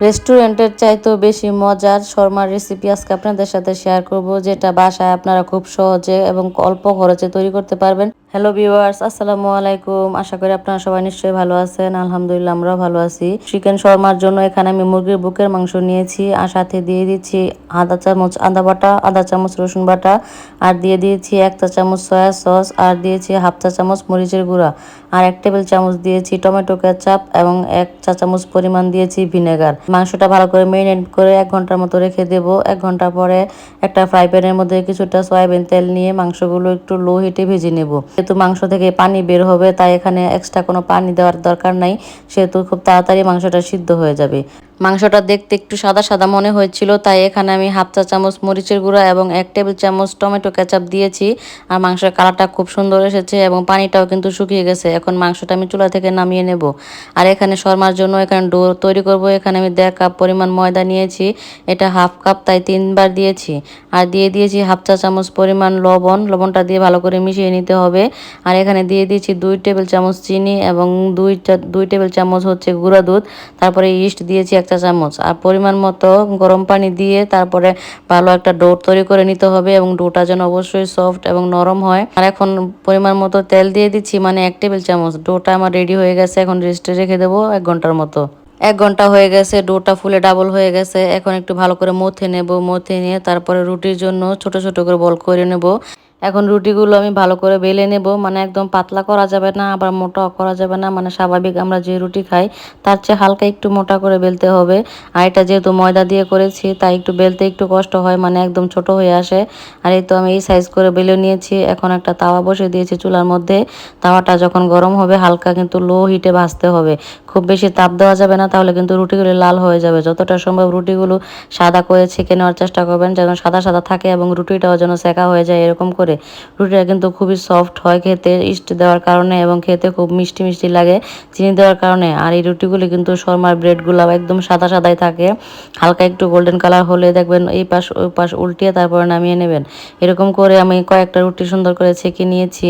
রেস্টুরেন্টের চাইতেও বেশি মজার শর্মার রেসিপি আজকে আপনাদের সাথে শেয়ার করব, যেটা বাসায় আপনারা খুব সহজে এবং অল্প খরচে তৈরি করতে পারবেন। হ্যালো ভিউয়ার্স আসসালামু আলাইকুম। আশা করি আপনারা সবাই নিশ্চয়ই ভালো আছেন। আলহামদুলিল্লাহ, আমরাও ভালো আছি। চিকেন শর্মার জন্য এখানে আমি মুরগির বুকের মাংস নিয়েছি আর সাথে দিয়ে দিচ্ছি আধা চামচ আদা বাটা, আধা চামচ রসুন বাটা আর দিয়ে দিয়েছি এক চা চামচ সয়া সস আর দিয়েছি হাফ চা চামচ মরিচের গুঁড়া আর এক টেবিল চামচ দিয়েছি টমেটো কেচাপ এবং এক চা চামচ পরিমাণ দিয়েছি ভিনেগার মাংসটা ভালো করে মেরিনেট করে এক ঘণ্টার মতো রেখে দেব। এক ঘণ্টা পরে একটা ফ্রাই প্যানের মধ্যে কিছুটা সয়াবিন তেল নিয়ে মাংসগুলো একটু লো হিটে ভেজে নেব। যেহেতু মাংস থেকে পানি বের হবে, তাই এখানে এক্সট্রা কোনো পানি দেওয়ার দরকার নাই। সেহেতু খুব তাড়াতাড়ি মাংসটা সিদ্ধ হয়ে যাবে। মাংসটা দেখতে একটু সাদা সাদা মনে হয়েছিল, তাই এখানে আমি হাফ চা চামচ মরিচের গুঁড়া এবং এক টেবিল চামচ টমেটো কেচাপ দিয়েছি। আর মাংসের কালারটা খুব সুন্দর এসেছে এবং পানিটাও কিন্তু শুকিয়ে গেছে। এখন মাংসটা আমি চুলা থেকে নামিয়ে নেব। আর এখানে শর্মার জন্য এখানে ডো তৈরি করব। এখানে আমি দেড় কাপ পরিমাণ ময়দা নিয়েছি। এটা হাফ কাপ, তাই তিনবার দিয়েছি। আর দিয়ে দিয়েছি হাফ চা চামচ পরিমাণ লবণ। লবণটা দিয়ে ভালো করে মিশিয়ে নিতে হবে। আর এখানে দিয়ে দিয়েছি দুই টেবিল চামচ চিনি এবং দুই দুই টেবিল চামচ হচ্ছে গুঁড়া দুধ। তারপরে ইস্ট দিয়েছি এক চা চামচ। আর পরিমাণ মতো গরম পানি দিয়ে তারপরে ভালো একটা ডো তৈরি করে নিতে হবে এবং ডোটা যেন অবশ্যই সফট এবং নরম হয়। আর এখন পরিমাণ মতো তেল দিয়ে দিচ্ছি মানে এক টেবিল চামচ। ডোটা আমার রেডি হয়ে গেছে, এখন রেস্টে রেখে দেবো এক ঘণ্টার মতো। এক ঘণ্টা হয়ে গেছে, ডোটা ফুলে ডাবল হয়ে গেছে। এখন একটু ভালো করে মথে নেব, মথে নিয়ে তারপরে রুটির জন্য ছোট ছোট করে বল করে নেব। এখন রুটিগুলো আমি ভালো করে বেলে নেব। মানে একদম পাতলা করা যাবে না, আবার মোটা করা যাবে না। মানে স্বাভাবিক আমরা যে রুটি খাই, তার চেয়ে হালকা একটু মোটা করে বেলতে হবে। আর এটা যেহেতু ময়দা দিয়ে করেছি, তাই একটু বেলতে একটু কষ্ট হয় মানে একদম ছোট হয়ে আসে। আর এই তো আমি এই সাইজ করে বেলে নিয়েছি। এখন একটা তাওয়া বসে দিয়েছি চুলার মধ্যে। তাওয়াটা যখন গরম হবে, হালকা কিন্তু লো হিটে ভাজতে হবে। খুব বেশি তাপ দেওয়া যাবে না, তাহলে কিন্তু রুটিগুলো লাল হয়ে যাবে। যতটা সম্ভব রুটিগুলো সাদা করে ছেঁকে নেওয়ার চেষ্টা করবেন, যেন সাদা সাদা থাকে এবং রুটিটাও যেন সেকা হয়ে যায়, এরকম করে। রুটিটা কিন্তু খুবই সফট হয় খেতে, ইস্ট দেওয়ার কারণে এবং খেতে খুব মিষ্টি মিষ্টি লাগে, চিনি দেওয়ার কারণে। আর এই রুটিগুলি কিন্তু শর্মার ব্রেডগুলো একদম সাদা সাদাই থাকে। হালকা একটু গোল্ডেন কালার হলে দেখবেন এই পাশ, ওই পাশ উল্টিয়ে তারপরে নামিয়ে নেবেন। এরকম করে আমি কয়েকটা রুটি সুন্দর করে ছেঁকে নিয়েছি।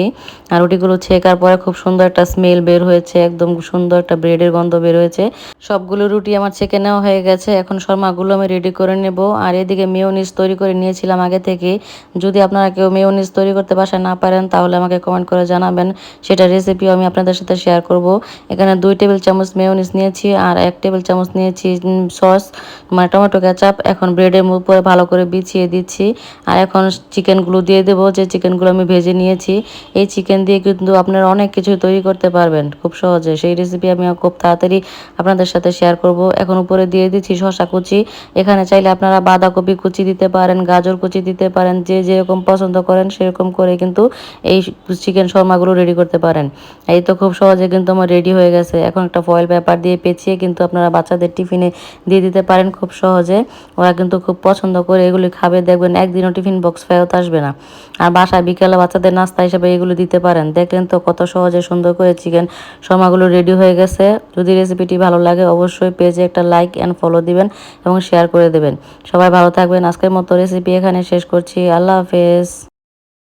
আর রুটিগুলো ছেঁকার পরে খুব সুন্দর একটা স্মেল বের হয়েছে, একদম সুন্দর একটা ব্রেডের গন্ধ বের হয়েছে। সবগুলো রুটি আমার ছেঁকে নেওয়া হয়ে গেছে, এখন শর্মাগুলো আমি রেডি করে নেব। আর এদিকে মেয়োনিজ তৈরি করে নিয়েছিলাম আগে থেকে যদি আপনারা কেউ মেয়োনিজ তৈরি করতে বাসায় না পারেন, তাহলে আমাকে কমেন্ট করে জানাবেন। সেটা রেসিপিও আমি আপনাদের সাথে শেয়ার করব। এখানে দুই টেবিল চামচ মেয়োনিজ নিয়েছি আর এক টেবিল চামচ নিয়েছি সস মানে টমেটো কেচাপ এখন ব্রেডের উপরে ভালো করে বিছিয়ে দিচ্ছি। আর এখন চিকেনগুলো দিয়ে দেবো, যে চিকেনগুলো আমি ভেজে নিয়েছি। এই চিকেন দিয়ে কিন্তু আপনারা অনেক কিছু তৈরি করতে পারবেন, খুব সহজে। সেই রেসিপি আমি খুব তাড়াতাড়ি আপনাদের সাথে শেয়ার করব। এখন উপরে দিয়ে দিচ্ছি শশা কুচি। এখানে চাইলে আপনারা বাঁধাকপি কুচি দিতে পারেন, গাজর কুচি দিতে পারেন, যে যেরকম পছন্দ করেন সেরকম করে কিন্তু এই চিকেন শর্মাগুলো রেডি করতে পারেন। এই তো খুব সহজে কিন্তু আমার রেডি হয়ে গেছে। এখন একটা ফয়েল পেপার দিয়ে পেঁচিয়ে কিন্তু আপনারা বাচ্চাদের টিফিনে দিয়ে দিতে পারেন খুব সহজে। ওরা কিন্তু খুব পছন্দ করে এগুলি খাবে। দেখবেন একদিনও টিফিন বক্স ফেরত আসবে না। আর বাসায় বিকেলে বাচ্চাদের নাস্তা হিসেবে এগুলো দিতে পারেন। দেখলেন তো কত সহজে সুন্দর করে চিকেন শর্মাগুলো রেডি হয়ে গেছে। যদি রেসিপিটি ভালো লাগে অবশ্যই পেজে একটা লাইক অ্যান্ড ফলো দিবেন এবং শেয়ার করে দেবেন। সবাই ভালো থাকবেন। আজকের মতো রেসিপি এখানে শেষ করছি। আল্লাহ হাফেজ।